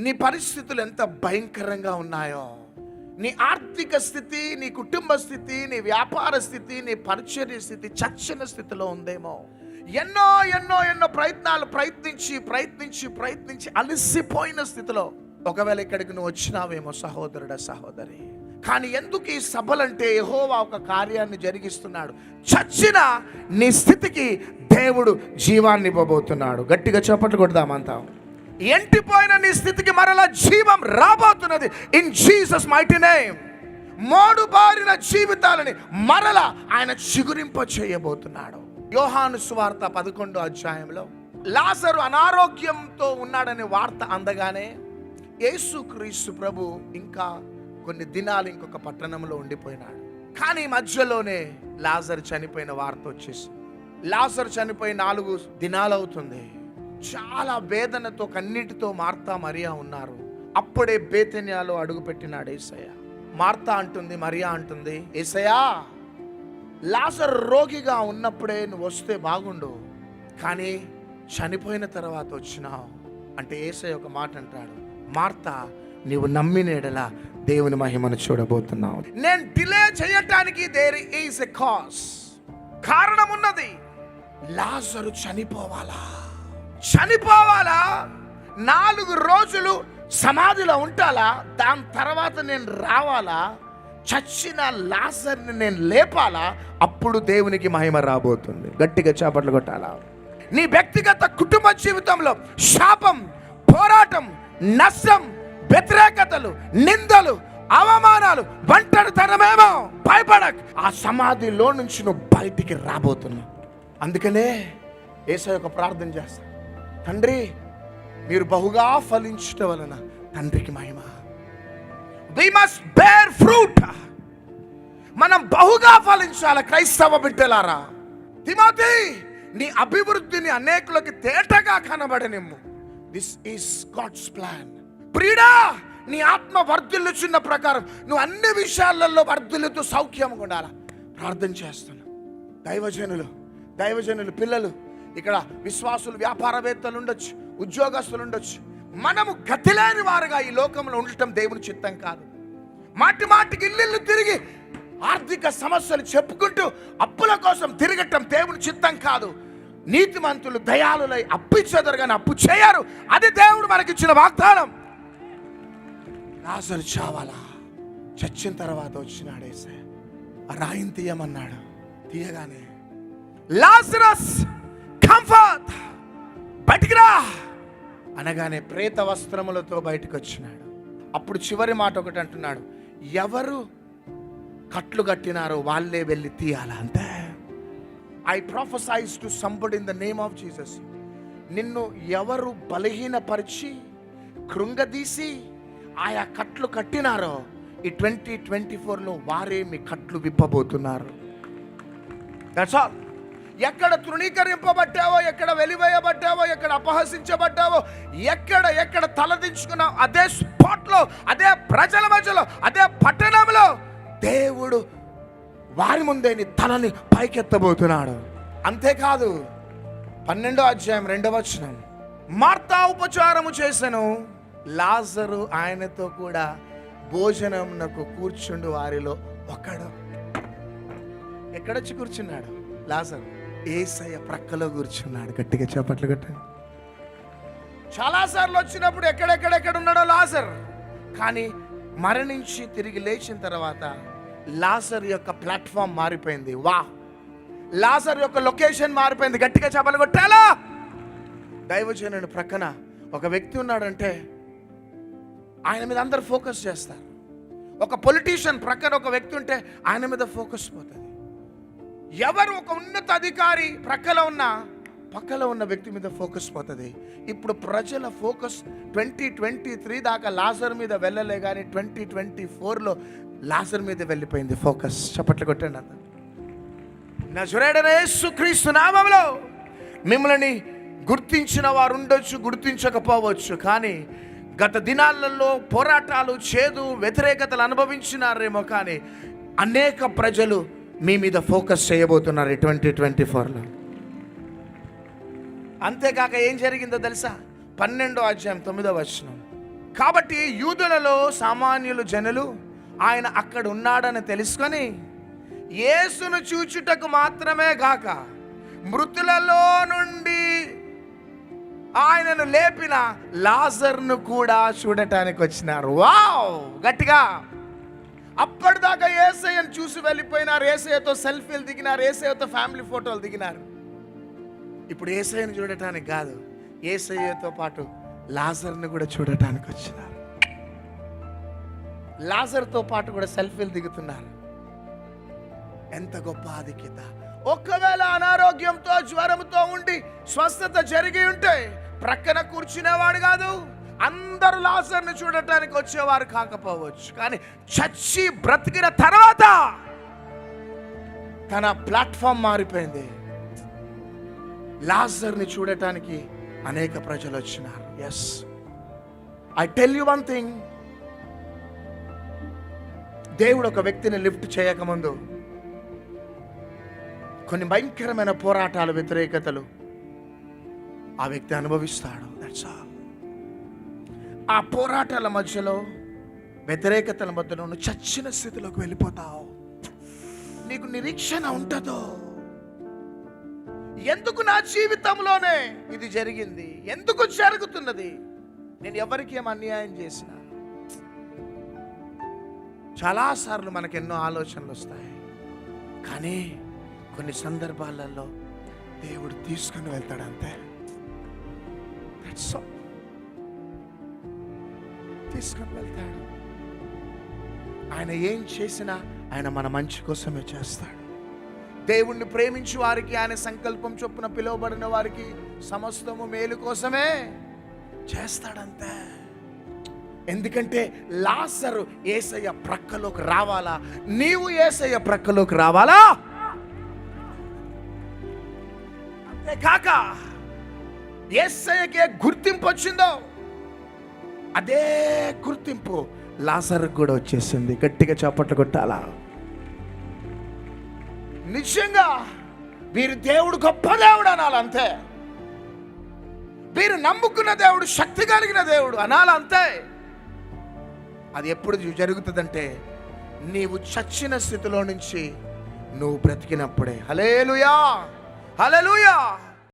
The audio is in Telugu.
నీ పరిస్థితులు ఎంత భయంకరంగా ఉన్నాయో. నీ ఆర్థిక స్థితి నీ కుటుంబ స్థితి నీ వ్యాపార స్థితి నీ పరిచర్య స్థితి చచ్చిన స్థితిలో ఉందేమో. ఎన్నో ఎన్నో ఎన్నో ప్రయత్నాలు ప్రయత్నించి ప్రయత్నించి ప్రయత్నించి అలసిపోయిన స్థితిలో ఒకవేళ ఇక్కడికి నువ్వు వచ్చినావేమో సహోదరుడ సహోదరి. కానీ ఎందుకు ఈ సభలంటే యహోవా ఒక కార్యాన్ని జరిగిస్తున్నాడు. చచ్చిన నీ స్థితికి దేవుడు జీవాన్ని ఇవ్వబోతున్నాడు. గట్టిగా చప్పట్లు కొడదామంతా ఎంటిపోయిన నీ స్థితికి మరలా జీవం రాబోతున్నది. ఇన్ జీసస్ మైటీ నేమ్ మోడు బారిన జీవితాలని మరల ఆయన చిగురింప చేయబోతున్నాడు. యోహాను సువార్త పదకొండో అధ్యాయంలో లాసరు అనారోగ్యంతో ఉన్నాడనే వార్త అందగానే యేసుక్రీస్తు ప్రభు ఇంకా కొన్ని దినాలు ఇంకొక పట్టణంలో ఉండిపోయినాడు. కానీ మధ్యలోనే లాజర్ చనిపోయిన వార్త వచ్చేసి లాజర్ చనిపోయి నాలుగు దినాలు అవుతుంది. చాలా వేదనతో కన్నీటితో మార్తా మరియా ఉన్నారు. అప్పుడే బేతన్యాలో అడుగుపెట్టినాడు ఏసయ్య. మార్తా అంటుంది మరియా అంటుంది ఏసయ్యా లాసర్ రోగిగా ఉన్నప్పుడే నువ్వు వస్తే బాగుండు. కానీ చనిపోయిన తర్వాత వచ్చినావు అంటే ఏసయ్య ఒక మాట అంటాడు. మార్తా నీవు నమ్మినేడలా దేవుని మహిమను చూడబోతున్నావు. నేను డిలే చేయటానికి దేర్ ఈస్ ఎ కాస్ కారణం ఉన్నది లాజరు చనిపోవాలా? చనిపోవాలా? నాలుగు రోజులు సమాధిలో ఉంటాలా? దాని తర్వాత నేను రావాలా? చచ్చిన లాసర్ని నేను లేపాలా? అప్పుడు దేవునికి మహిమ రాబోతుంది. గట్టిగా చేపట్లు కొట్టాలా? నీ వ్యక్తిగత కుటుంబ జీవితంలో శాపం పోరాటం నష్టం వ్యతిరేకతలు నిందలు అవమానాలు వంటరితనమేమో భయపడక్. ఆ సమాధిలో నుంచి నువ్వు బయటికి రాబోతున్నావు. అందుకనే ఏసో ఒక ప్రార్థన చేస్తా. తండ్రి మీరు బహుగా ఫలించటం వలన తండ్రికి మహిమ. వి మస్ట్ బేర్ ఫ్రూట్ మనం బహుగా ఫలించాలి క్రైస్తవ బిడ్డలారా. తిమోతి నీ అభివృద్ధిని అనేకులకి తేటగా కనబడనిమ్ము. దిస్ ఈస్ గాడ్స్ ప్లాన్ ప్రీడా నీ ఆత్మ వర్ధిల్లుచున్న ప్రకారం నువ్వు అన్ని విషయాలలో వర్ధిల్లుతూ సౌఖ్యంగా ఉండాలి. ప్రార్థన చేస్తున్నా. దైవజనులు దైవజనులు పిల్లలు ఇక్కడ విశ్వాసులు వ్యాపారవేత్తలు ఉండొచ్చు ఉద్యోగస్తులు ఉండొచ్చు. మనము గతిలేని వారుగా ఈ లోకంలో ఉండటం దేవుని చిత్తం కాదు. మాటి మాటికి ఇల్లు తిరిగి ఆర్థిక సమస్యలు చెప్పుకుంటూ అప్పుల కోసం తిరగటం దేవుని చిత్తం కాదు. నీతిమంతులు దయాలులై అప్పిచ్చేదరు కానీ అప్పు చేయరు. అది దేవుడు మనకిచ్చిన వాగ్దానం. లాజరు చావాలా? చచ్చిన తర్వాత వచ్చినాడేసే రాయిని తీయమన్నాడు. తీయగానే లాజరస్ కంఫర్ట్. బయటికిరా అనగానే ప్రేత వస్త్రములతో బయటకు వచ్చినాడు. అప్పుడు చివరి మాట ఒకటి అంటున్నాడు. ఎవరు కట్లు కట్టినారో వాళ్ళే వెళ్ళి తీయాల అంతే. I prophesy to somebody in the name of Jesus నిన్ను ఎవరు బలహీనపరిచి కృంగదీసి ఆయా కట్లు కట్టినారో ఈ ట్వంటీ ట్వంటీ ఫోర్లో వారే మీ కట్లు విప్పబోతున్నారు. దట్స్ ఆల్ ఎక్కడ తృణీకరింపబట్టావో ఎక్కడ వెలివేయబడ్డావో ఎక్కడ అపహసించబడ్డావో ఎక్కడ ఎక్కడ తలదించుకున్నావు అదే స్పాట్లో అదే ప్రజల మధ్యలో అదే పట్టణంలో దేవుడు వారి ముందే నీ తలని పైకెత్తబోతున్నాడు. అంతేకాదు పన్నెండో అధ్యాయం రెండవ వచనం. మార్తా ఉపచారము చేశాను లాజరు ఆయనతో కూడా భోజనంనకు కూర్చుండు వారిలో ఒకడు. ఎక్కడొచ్చి కూర్చున్నాడు? లాజరు. ఏసయ్య ప్రక్కలో కూర్చున్నాడు. గట్టిగా చేపట్లు గట్ట చాలా సార్లు వచ్చినప్పుడు ఎక్కడెక్కడెక్కడ ఉన్నాడో లాజర్. కానీ మరణించి తిరిగి లేచిన తర్వాత లాజర్ యొక్క ప్లాట్ఫామ్ మారిపోయింది. వా. లాజర్ యొక్క లొకేషన్ మారిపోయింది. గట్టిగా చేపలు కొట్టాలా? దైవజనుని ప్రక్కన ఒక వ్యక్తి ఉన్నాడంటే ఆయన మీద అందరు ఫోకస్ చేస్తారు. ఒక పొలిటీషియన్ ప్రక్కన ఒక వ్యక్తి ఉంటే ఆయన మీద ఫోకస్ పోతుంది. ఎవరు ఒక ఉన్నత అధికారి ప్రక్కలో ఉన్న పక్కలో ఉన్న వ్యక్తి మీద ఫోకస్ పోతుంది. ఇప్పుడు ప్రజల ఫోకస్ ట్వంటీ ట్వంటీ త్రీ దాకా లాజర్ మీద వెళ్ళలే కానీ ట్వంటీ ట్వంటీ ఫోర్లో లాజర్ మీద వెళ్ళిపోయింది ఫోకస్. చప్పట్లు కొట్టండి అంత నజరేడనేసుక్రీస్తు నామంలో మిమ్మల్ని గుర్తించిన వారు ఉండొచ్చు గుర్తించకపోవచ్చు కానీ గత దినాలలో పోరాటాలు చేదు వ్యతిరేకతలు అనుభవించినారేమో కానీ అనేక ప్రజలు మీ మీద ఫోకస్ చేయబోతున్నారు ట్వంటీ ట్వంటీ ఫోర్లో. అంతేకాక ఏం జరిగిందో తెలుసా? పన్నెండో అధ్యాయం తొమ్మిదో వచనం. కాబట్టి యూదులలో సామాన్యులు జనులు ఆయన అక్కడ ఉన్నాడని తెలుసుకొని యేసును చూచుటకు మాత్రమే గాక మృతులలో నుండి ఆయనను లేపిన లాజర్ను కూడా చూడటానికి వచ్చినారు. వావ్! గట్టిగా అప్పటిదాకా ఏసయ్యను చూసి వెళ్ళిపోయినారు ఏసయ్యతో సెల్ఫీలు దిగినారు ఏసయ్యతో ఫ్యామిలీ ఫోటోలు దిగినారు. ఇప్పుడు ఏసయ్యను చూడటానికి కాదు ఏసయ్యతో పాటు లాజర్ని కూడా చూడటానికి వచ్చినారు. లాజర్తో పాటు కూడా సెల్ఫీలు దిగుతున్నారు. ఎంత గొప్ప ఆధిక్యత. ఒకవేళ అనారోగ్యంతో జ్వరంతో ఉండి స్వస్థత జరిగి ఉంటే ప్రక్కన కూర్చునేవాడు కాదు. అందరు లాజర్ని చూడటానికి వచ్చేవారు కాకపోవచ్చు. కానీ చచ్చి బ్రతికిన తర్వాత తన ప్లాట్ఫామ్ మారిపోయింది. లాజర్ని చూడటానికి అనేక ప్రజలు వచ్చినారు. Yes I tell you one thing దేవుడు ఒక వ్యక్తిని లిఫ్ట్ చేయకముందు కొన్ని భయంకరమైన పోరాటాలు వ్యతిరేకతలు ఆ వ్యక్తి అనుభవిస్తాడు. ఆ పోరాటాల మధ్యలో వ్యతిరేకతల మధ్యలో నువ్వు చచ్చిన స్థితిలోకి వెళ్ళిపోతావు. నీకు నిరీక్షణ ఉంటుందో? ఎందుకు నా జీవితంలోనే ఇది జరిగింది? ఎందుకు జరుగుతున్నది? నేను ఎవరికి ఏం అన్యాయం చేసిన? చాలాసార్లు మనకు ఎన్నో ఆలోచనలు వస్తాయి. కానీ కొన్ని సందర్భాలలో దేవుడు తీసుకుని వెళ్తాడంతే దట్స్ ఆల్. తీసుకుని వెళ్తాడు. ఆయన ఏం చేసినా ఆయన మన మంచి కోసమే చేస్తాడు. దేవుణ్ణి ప్రేమించి వారికి ఆయన సంకల్పం చొప్పున పిలువబడిన వారికి సమస్తము మేలు కోసమే చేస్తాడంతే. ఎందుకంటే లాసరు ఏసయ్య ప్రక్కలోకి రావాలా? నీవు ఏసయ్య ప్రక్కలోకి రావాలా? అంతేకాక ఏసయ్యకే గుర్తింపు వచ్చిందో? అదే గుర్తింపు లాసర్ కూడా వచ్చేసింది. గట్టిగా చేపట్లు కొట్టాలా? నిజంగా వీరు దేవుడు గొప్ప దేవుడు అనాలి అంతే వీరు నమ్ముకున్న దేవుడు శక్తి కలిగిన దేవుడు అనాలి అంతే అది ఎప్పుడు జరుగుతుందంటే నీవు చచ్చిన స్థితిలో నుంచి నువ్వు బ్రతికినప్పుడే. Hallelujah hallelujah